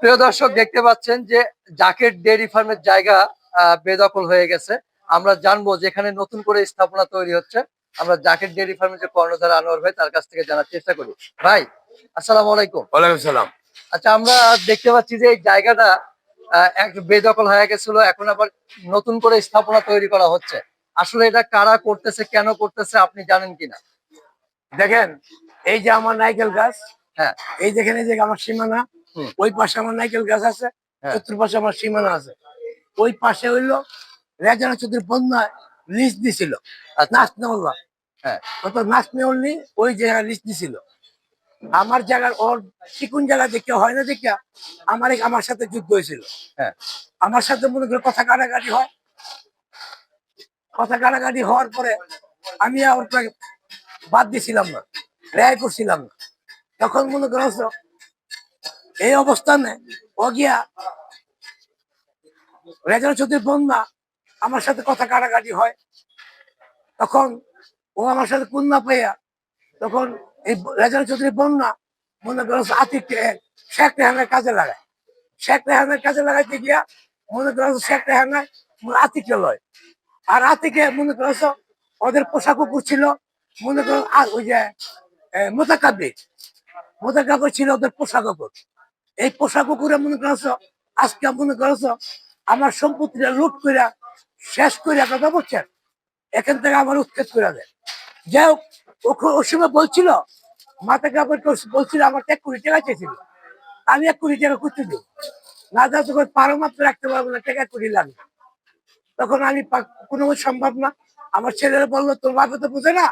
প্রিয় দর্শক দেখতে পাচ্ছেন যে জাকেট ডেয়ারি ফার্মের জায়গা বেদখল হয়ে গেছে। আমরা জানব যেখানে নতুন করে স্থাপনা তৈরি হচ্ছে। আমরা জাকেট ডেয়ারি ফার্মের যে কর্ণধার আনোয়ার ভাই তার কাছ থেকে জানার চেষ্টা করি। ভাই আসসালামু আলাইকুম। ওয়ালাইকুম সালাম। আচ্ছা আমরা দেখতে পাচ্ছি যে এই জায়গাটা বেদখল হয়ে গেছিল এখন আবার নতুন করে স্থাপনা তৈরি করা হচ্ছে। আসলে এটা কারা করতেছে কেন করতেছে আপনি জানেন কিনা? দেখেন এই যে আমার নাইকেল গাছ হ্যাঁ। এই যেখানে যে আমার সীমানা। ওই পাশে আমার নাইকেল গাছ আছে হ্যাঁ। চতুর্পাশে আমার সীমানা আছে। ওই পাশে হইল রেজানা চৌধুরী বন্যায় লিস্ট দিছিল ওই জায়গায় লিস্ট আমার জায়গার ওর চিকুন জায়গা দেখে হয় না দেখে আমার আমার সাথে যুদ্ধ হয়েছিল। হ্যাঁ। আমার সাথে মনে করে কথা কাটাকাটি হয়। কথা কাটাকাটি হওয়ার পরে আমি আর বাদ দিছিলাম না রেয়াই করছিলাম না। তখন মনে করছ এই অবস্থানে ও গিয়া রেজাল চৌধুরীর বন্যা আমার সাথে কথা কাটাকাটি হয়। তখন ও আমার সাথে কুন্না পাইয়া, তখন এই রেজাল চৌধুরীর বন্যা মনে করছ আতিক শেখ রেহানের কাজে লাগায়। শেখ রেহানের কাজে লাগাইতে গিয়া মনে করছ শেখ রেহানায় আতিকে লয়। আর আতিকে মনে করছ ওদের পোশাক কুকুর ছিল মনে করো আর ওই যে মোতাকাব্বি মোতাকাব্বি ছিল ওদের পোশাক কুকুর এই পোশাক কুকুরে মনে করছ? আজকে মনে করছ? আমার সম্পত্তিটা লুট কইরা শেষ কইরা কথা বলছেন। এখান থেকে আমার উচ্ছেদ করে দেয় যাই হোক ওই সময় বলছিল, মাথা কাপড় বলছিল আমার এক কোটি টাকা চেয়েছিল। আমি এক কোটি টাকা করতে দিব না যা তখন পারো মাত্র রাখতে পারব না টাকা কোটি লাগবে তখন আমি কোনো সম্ভব না। আমার ছেলেরা বলল, তোর বাপে তো বুঝে না।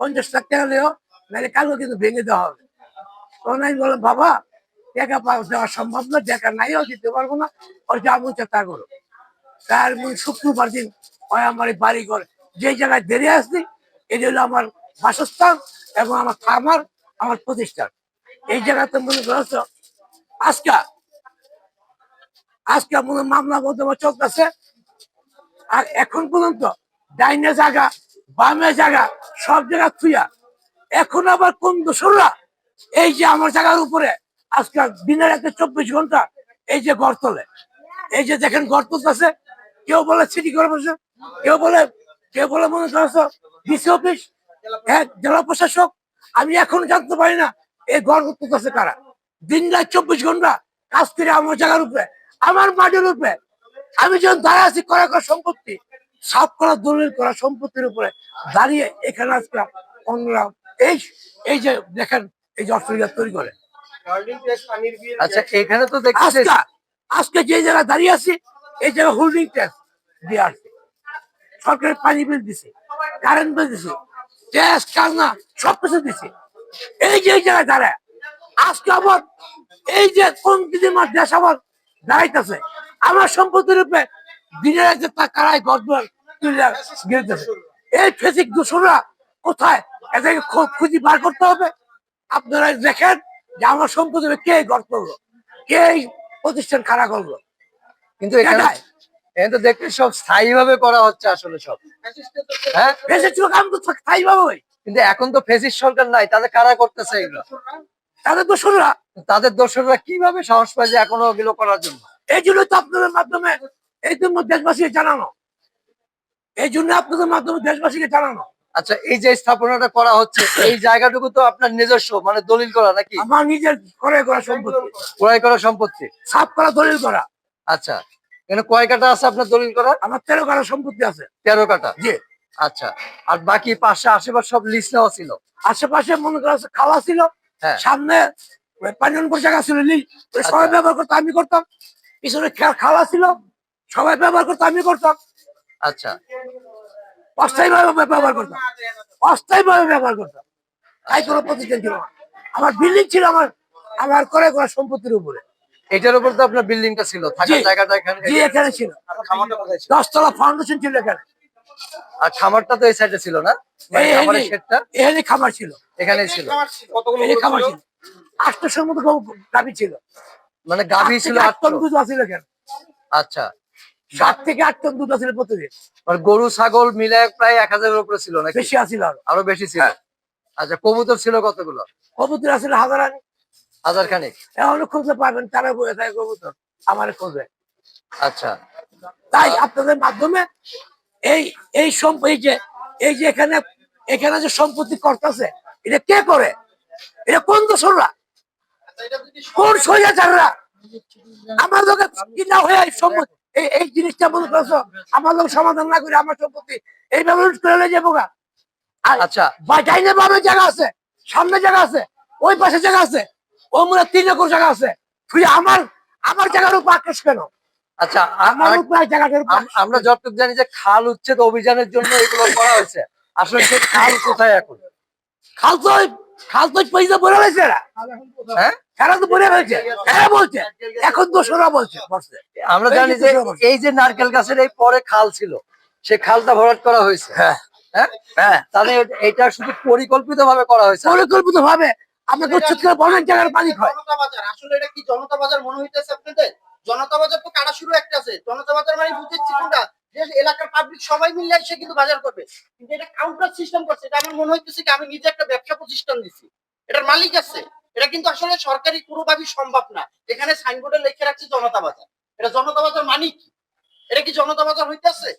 পঞ্চাশ লাখ টাকা লেও, নাহলে কালকে কিন্তু ভেঙে দেওয়া হবে। তখন আমি বললাম, বাবা টাকা পাওয়া দেওয়া সম্ভব না টাকা নাইও দিতে পারব না ওর যা মন তা করো। তার শুক্রবার দিন ওই আমার বাড়ি ঘর যে জায়গায় বেরিয়ে আসছি, এটি হলো আমার বাসস্থান এবং আমার খামার, আমার প্রতিষ্ঠান। এই জায়গাতে মনে করছ, আজকা, আজকে মনে মামলা মোকদ্দমা চলতেছে, আর এখন পর্যন্ত ডাইনে জায়গা, বামে জায়গা, সব জায়গা থুইয়া, এখন আবার কোন দোসররা এই যে আমার জায়গার উপরে আজকে দিনের রাতে চব্বিশ ঘণ্টা এই যে গড়তলে এই যে দেখেন গড়তল আছে কেউ বলে সিটি কর্পোরেশন কেউ বলে কেউ বলে মনে করছ ডিসি অফিস হ্যাঁ জেলা প্রশাসক। আমি এখন জানতে পারি না এই গড় আছে কারা। দিন রাত চব্বিশ ঘণ্টা কাজ করে আমার জায়গার উপরে, আমার মাটির উপরে। আমি যখন দাঁড়িয়ে আছি, করা করা সম্পত্তি, সাফ করা, দলিল করা সম্পত্তির উপরে দাঁড়িয়ে এখানে আজকে অন্যরা এই এই যে দেখেন, এই যে অস্ট্রেলিয়া তৈরি করে। আচ্ছা এখানে তো দেখছি আজকে আজকে যে জায়গায় দাঁড়িয়ে আছি এই জায়গায় হোল্ডিং ট্যাক্স দিয়ে আসছে। সরকারের পানি বিল দিছে কারেন্ট বিল দিছে গ্যাস কালনা সব কিছু দিছে। এই যে এই জায়গায় দাঁড়ায় আজকে আবার এই যে কোন দিদি মার দেশ আবার দাঁড়াইতেছে আমার সম্পত্তির রূপে দিনের রাতে তা কারাই গর্ব তুলে গেলতেছে এই ফেসিক দূষণরা কোথায়? এদেরকে খুঁজি বার করতে হবে। আপনারা দেখেন যে আমার সম্পত্তি কে গড় করল? কে প্রতিষ্ঠান খাড়া করল? কিন্তু এখানে এখানে তো দেখতে সব স্থায়ী ভাবে করা হচ্ছে আসলে সব। হ্যাঁ? তো স্থায়ী ভাবে কিন্তু এখন তো ফেসিস সরকার নাই তাদের কারা করতেছে এগুলো? তাদের তাদের কীভাবে সাহস পায় যে এখনও ওগুলো করার জন্য? এই জন্য তো আপনাদের মাধ্যমে এই জন্য দেশবাসীকে জানানো। এই জন্য আপনাদের মাধ্যমে দেশবাসীকে জানানো। আচ্ছা এই যে স্থাপনাটা করা হচ্ছে এই জায়গাটুকু তো আপনার নিজস্ব মানে দলিল করা নাকি? আমার নিজের করে করা সম্পত্তি। ক্রয় করা সম্পত্তি। সাফ করা দলিল করা। আচ্ছা এখানে কয় কাটা আছে আপনার দলিল করা আমার তেরো কাটা সম্পত্তি আছে। তেরো কাটা জি। আচ্ছা আর বাকি পাশে আশেপাশে সব লিস্ট নেওয়া ছিল? আশেপাশে মনে করা খাওয়া ছিল হ্যাঁ। সামনে পানিয়নপুর জায়গা ছিল ওই সবাই আচ্ছা। ব্যবহার করতো আমি করতাম। পিছনে খাওয়া ছিল সবাই ব্যবহার করতো আমি করতাম। আচ্ছা। অস্থায়ী ভাবে ব্যবহার করতাম। অস্থায়ী ভাবে ব্যবহার করতাম। তাই কোনো প্রতিষ্ঠান ছিল না। আমার বিল্ডিং ছিল আমার আমার করে করা সম্পত্তির উপরে। এটার উপর তো আপনার বিল্ডিংটা ছিল থাকার। জায়গাটা এখানে জি এখানে ছিল। দশতলা ফাউন্ডেশন ছিল এখানে। আর খামারটা তো এই সাইডে ছিল না? মানে খামারের শেডটা এখানে খামার ছিল। এখানেই ছিল। এখানে খামার ছিল? আটটার মতো গাভি ছিল। মানে গাভী ছিল আট টন আটশো দুধ আছিল এখানে। আচ্ছা। সাত থেকে আট টন দুধ আছিল প্রতিদিন। আর গরু ছাগল মিলে প্রায় এক হাজারের উপরে ছিল নাকি? বেশি আছিল আরও। বেশি ছিল? আচ্ছা কবুতর ছিল কতগুলো? কবুতর আছিল হাজার আনি হাজার খানিক এখন খুঁজতে পারবেন তারা বলে থাকে কবুতর আমার খোঁজে। আচ্ছা। তাই আপনাদের মাধ্যমে এই এই সম্প যে এই যে এখানে এখানে যে সম্পত্তি করতেছে এটা কে করে? এটা কোন দোসররা কোন সৈয়াচাররা আমার লোকে কিনা হয়ে সম্পত্তি এই এই জিনিসটা মনে করছ আমার লোক সমাধান না করে আমার সম্পত্তি এইভাবে লুট করে নিয়ে যাব গা। আচ্ছা। বামে জায়গা আছে সামনে জায়গা আছে ওই পাশে জায়গা আছে ও মনে তিন একর জায়গা আছে। তুই আমার আমার জায়গার উপর আক্রোশ কেন? আচ্ছা আমার যতটুকু জানি যে খাল উচ্ছেদ অভিযানের জন্য এগুলো করা হয়েছে। আসলে সে খাল কোথায় এখন? খাল তো খাল তো পয়সা রয়েছে। এরা হ্যাঁ? এরা তো বলে রয়েছে এরা বলছে এখন দোসরা বলছে বলছে। আমরা জানি যে। এই যে নারকেল গাছের এই পরে খাল ছিল সে খালটা ভরাট করা হয়েছে। হ্যাঁ হ্যাঁ? হ্যাঁ। তাহলে এটা শুধু পরিকল্পিত ভাবে করা হয়েছে। পরিকল্পিত ভাবে আমাকে উচ্ছেদ করে বনের জায়গার পানি খায়। জনতা বাজার আসলে এটা কি জনতা বাজার মনে হইতেছে আপনাদের? জনতা বাজার তো কাটা শুরু একটা আছে। জনতা বাজার মানে বুঝেছি কোনটা? এলাকার পাবলিক সবাই মিলে এসে কিন্তু বাজার করবে। কিন্তু এটা কাউন্টার সিস্টেম করছে। এটা আমার মনে হইতেছে কি আমি নিজে একটা ব্যবসা প্রতিষ্ঠান দিছি। এটার মালিক আছে। এটা কিন্তু আসলে সরকারি পুরোভাবে সম্ভব না। এখানে সাইনবোর্ডে লিখে রাখছে জনতা বাজার। এটা জনতা বাজার মালিক কি? এটা কি জনতা বাজার হইতেছে?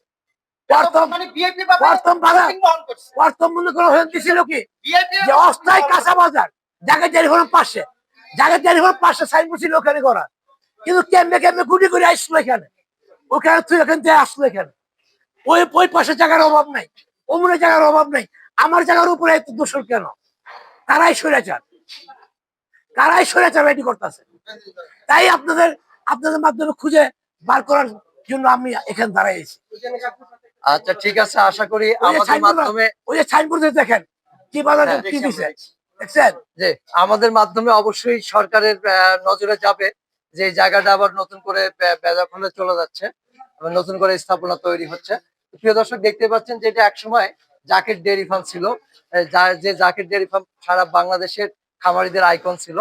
মানে মনে পাশে। জায়গা টেলিফোন পাশে সাইনবোর্ড ছিল ওখানে করা কিন্তু কেমনে কেমনে গুটি করে আসলো এখানে? ওখানে তুই এখান থেকে আসলো এখানে। ওই ওই পাশে জায়গার অভাব নাই। জায়গার অভাব নাই। আমার জায়গার উপরে দোষর কেন? সরে সরেচার কারাই সরেচার এটি করতেছে। তাই আপনাদের আপনাদের মাধ্যমে খুঁজে বার করার জন্য আমি এখানে দাঁড়াইছি আচ্ছা ঠিক আছে আশা করি আমাদের মাধ্যমে ওই যে সাইনবোর্ডে দেখেন কি বাজার হ্যাঁ, কি দিছে দেখছেন? যে আমাদের মাধ্যমে অবশ্যই সরকারের নজরে যাবে যে জায়গাটা আবার নতুন করে বেজাখলে চলে যাচ্ছে নতুন করে স্থাপনা তৈরি হচ্ছে। প্রিয় দর্শক দেখতে পাচ্ছেন যে এটা একসময় জাকের ডেয়ারি ফার্ম ছিল। যে জাকের ডেয়ারি ফার্ম সারা বাংলাদেশের খামারিদের আইকন ছিল।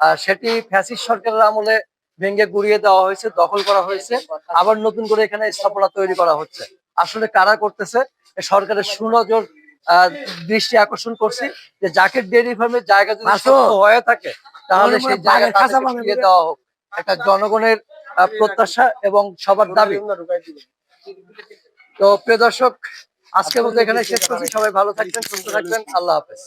আর সেটি ফ্যাসিস সরকারের আমলে ভেঙে গুড়িয়ে দেওয়া হয়েছে দখল করা হয়েছে। আবার নতুন করে এখানে স্থাপনা তৈরি করা হচ্ছে। আসলে কারা করতেছে? সরকারের সুনজর দৃষ্টি আকর্ষণ করছি যে জাকের ডেয়ারি ফার্মের জায়গা যদি হয়ে থাকে তাহলে সেই জায়গা বাঘের খাঁচা তাদেরকে বানাবে। ফিরিয়ে দেওয়া হোক। একটা জনগণের প্রত্যাশা এবং সবার দাবি। তো প্রিয় দর্শক আজকের মতো এখানে শেষ করছি। সবাই ভালো থাকবেন সুস্থ থাকবেন। আল্লাহ হাফেজ।